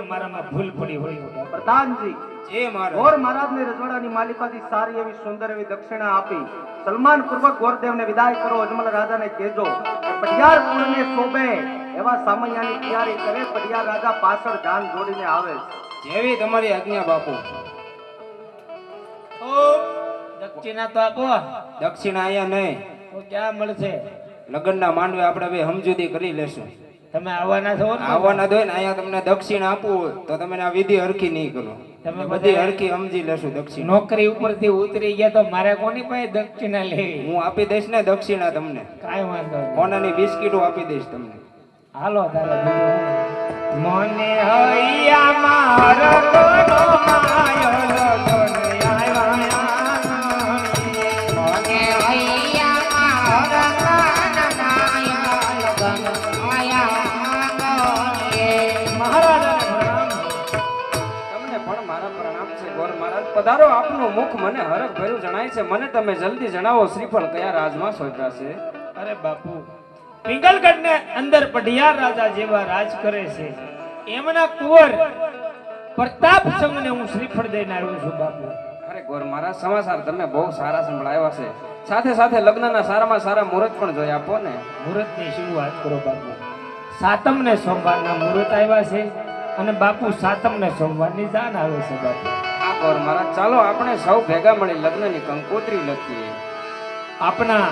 મારામાં ભૂલ પડી હોય. પ્રધાનજી જે મારા ગોર મહારાજની રજવાડાની માલિકાથી સારી એવી સુંદર એવી દક્ષિણા આપી. સન્માન પૂર્વક ગોરદેવને વિદાય કરો અજમલ રાજાને કહેજો. પટિયાર કુળને શોભે એવા સામૈયાની તૈયારી કરે પટિયાર રાજા પાછળ જાન જોડીને આવે જેવી તમારી આજ્ઞા બાપુ. ઓ દક્ષિણા તો આપો. દક્ષિણા અહીંયા નહીં. તો ક્યાં મળશે? લગ્નના માંડવે આપણે બે સમજૂતી કરી લેશું. તમે આવવાના છો ને? આવવાના દો ને અહીંયા તમને દક્ષિણ આપવું તો તમે આ વિધિ હરખી નહીં કરો. તમે બધી હરખી સમજી લેશો દક્ષિણ. નોકરી ઉપરથી ઉતરી ગયા તો મારે કોની પાસે દક્ષિણા લેવી? હું આપી દઈશ ને દક્ષિણા તમને. કાંઈ વાંધો કોનાની બિસ્કીટો આપી દઈશ તમને. હાલો તારે. મને હૈયામાં રતનો પધારો આપનું મુખ મને હરખ ભર્યું જણાય છે. મને તમે જલ્દી જણાવો શ્રીફળ કયા રાજમાં સોંપ્યા છે? અરે બાપુ પિંગલગઢ ને અંદર પઢિયાર રાજા જેવા રાજ કરે છે. એમના કુંવર પ્રતાપ સંઘને હું શ્રીફળ દઈને આવ્યો છું બાપુ. અરે ગોર મારા સમાચાર તમે બહુ સારા સંભળાવ્યા છે. સાથે સાથે લગ્નના સારામાં સારા મુહૂર્ત પણ જોઈ આપો ને. મુહૂર્તની શરૂઆત કરો બાપુ? સાતમ ને સોમવારના મુહૂર્ત આવ્યા છે અને બાપુ સાતમ ને સોમવારની જાન આવે છે બાપુ. ગોર મહારાજ ચાલો આપણે સૌ ભેગા મળી લગ્નની કંકોત્રી લખીએ. આપના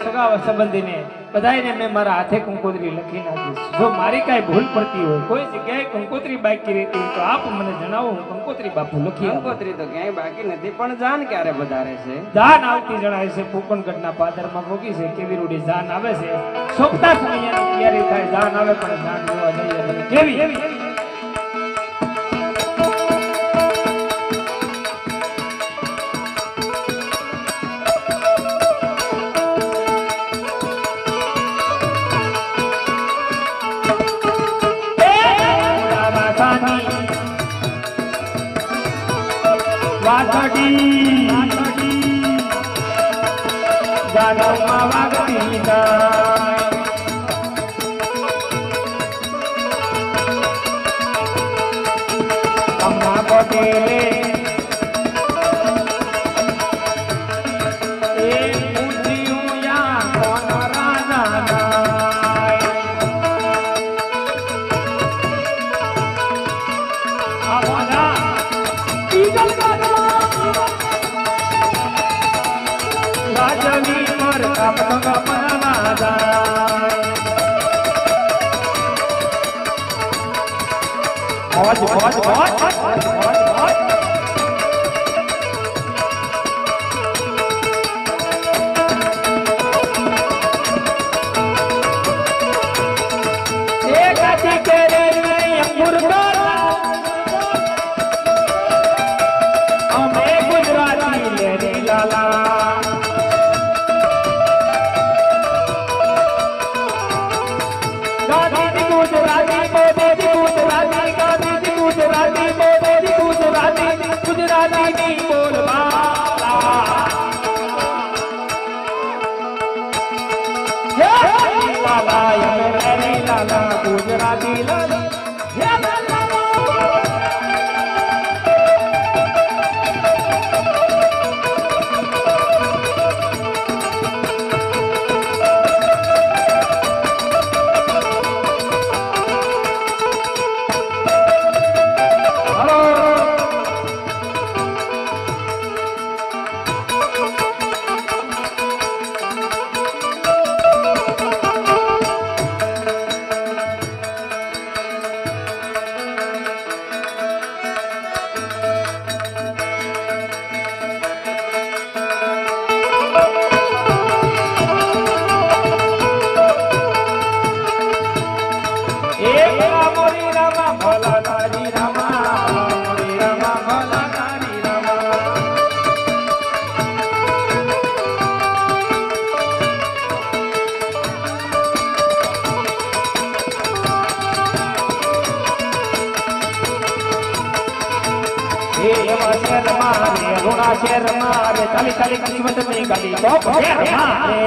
સગા સંબંધીને બધાયને મેં મારા હાથે કંકોત્રી લખી નાખીશ જો મારી કાંઈ ભૂલ પડતી હોય કોઈ જગ્યાએ કંકોત્રી બાકી રહેતી હોય તો આપ મને જણાવો હું કંકોત્રી બાપુ લખી કંકોત્રી તો ક્યાંય બાકી નથી પણ જાન ક્યારે વધારે છે? જાન આવતી જણાય છે પોકણગઢના પાદરમાં ભોગી છે કેવી રૂડી જાન આવે છે? સોપતા સમયની તૈયારી થાય જાન આવે પણ જાન જોવા જઈએ. કેવી? એ વાછડી ગાડામાં વાગતી અમે શેર મારે ઋણા શેર મારે ચાલી ચાલી કિસ્મતની ગલી તો શેર મારે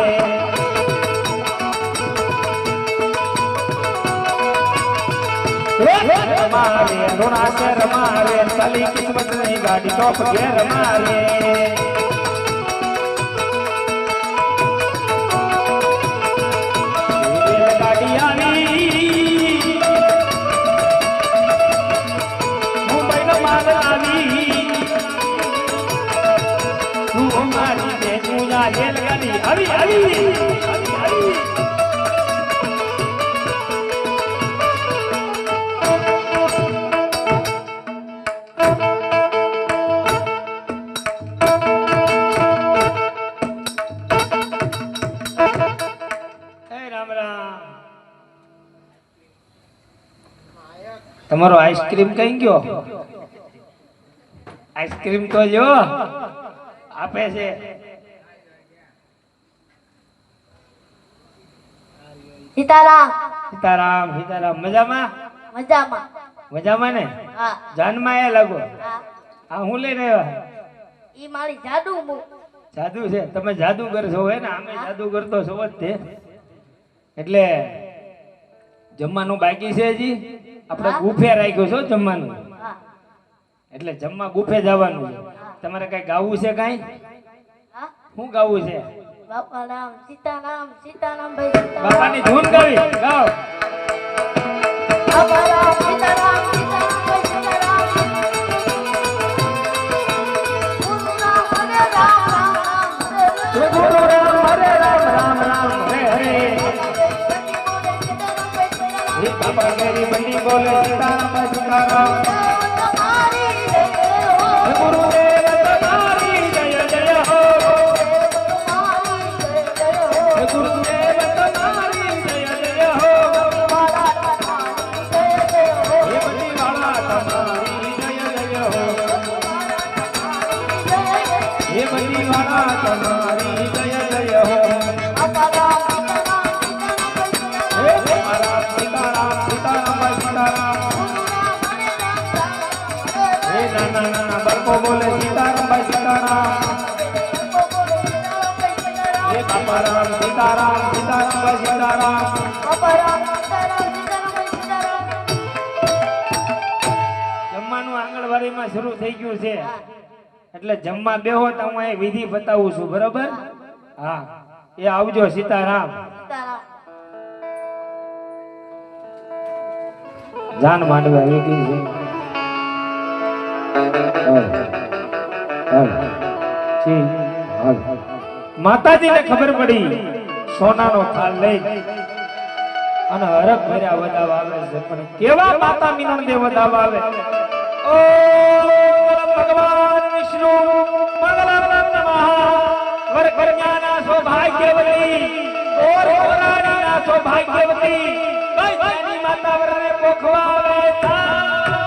મારે ઋણા શેર મારે ચાલી કિસ્મતની ગાડી, ટોપ ઘેર મારે. તમારો આઈસ્ક્રીમ કઈ ગયો? આઈસ્ક્રીમ તો લ્યો. આપે છે. સીતારામ. સીતારામ સીતારામ. મજામાં? મજામાં. મજામાં ને? હા. જાનમાં એ લાગો? હા. આ હું લઈને આવ્યા? ઈ મારી જાદુ જાદુ છે. તમે જાદુગર છો હે ને? આમે જાદુગર તો છો જ તે. એટલે જમવાનું બાકી છે હજી? આપણે ગુફે રાખ્યો છો જમવાનું. હા. એટલે જમવા ગુફે જવાનું છે. તમારે કઈ ગાવું છે કઈ? હા? શું ગાવું છે? બાપા રામ સીતારામ સીતારામ ભાઈ સીતારામ બાપાની ધૂન ગાવી ગાઓ બાપા રામ સીતારામ સીતારામ ભાઈ સીતારામ ગુરુ રામ હરે નાના નાના બાળકો બોલે સીતારામ. ભાઈ સીતારામ હે બાપા જમવાનું આંગણવાડીમાં શરૂ થઈ ગયું છે. એટલે જમવા બેહો તો હું અહીં વિધિ બતાવું છું, બરોબર? હા. એ આવજો સીતારામ. જાન માંડવા ગઈ છે. માતાજીને ખબર પડી સોનાનો થાળ લઈ અને હરખ ભર્યા વધાવ આવે છે. પણ કેવા માતા મિનન દે વધાવ આવે? ઓ ભગવાન વિષ્ણુ મંગલમ નમઃ વર કન્યાના સૌભાગ્યવતી ઓર ઓરાણીના સૌભાગ્યવતી માતા વરને પોખવા આવે? તાવ,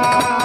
Bye.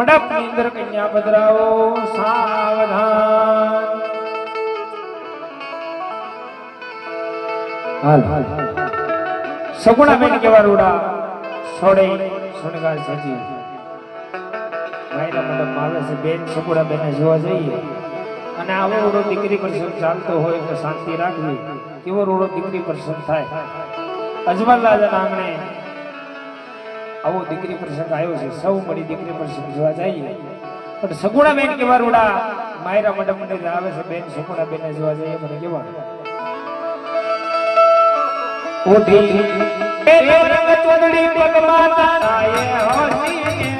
મંડપની અંદર કન્યા પધરાવો, સાવધાન. હાલ. સગુણા બેન કેવા રૂડા. સોડે શણગાર સજી માયના મંડપમાં આવે છે બેન સગુણા બેન જોવા જઈએ. અને આવો રોડો દીકરી પ્રસંગ ચાલતો હોય તો શાંતિ રાખવી. કેવો રોડો દીકરી પ્રસંગ થાય. અજમલ રાજાના આંગણે આવો દીકરી પ્રસંગ આવ્યો છે, સૌ મળી દીકરી પ્રસંગ જોવા જઈએ. પણ સગુણા બેન કેવા રૂડા માયરા મંડપ મંડપ આવે છે, બેન સગુણા બેન જોવા જઈએ, મને કેવા એ રંગ ચૂંદડી પગમાં તારાએ હસીને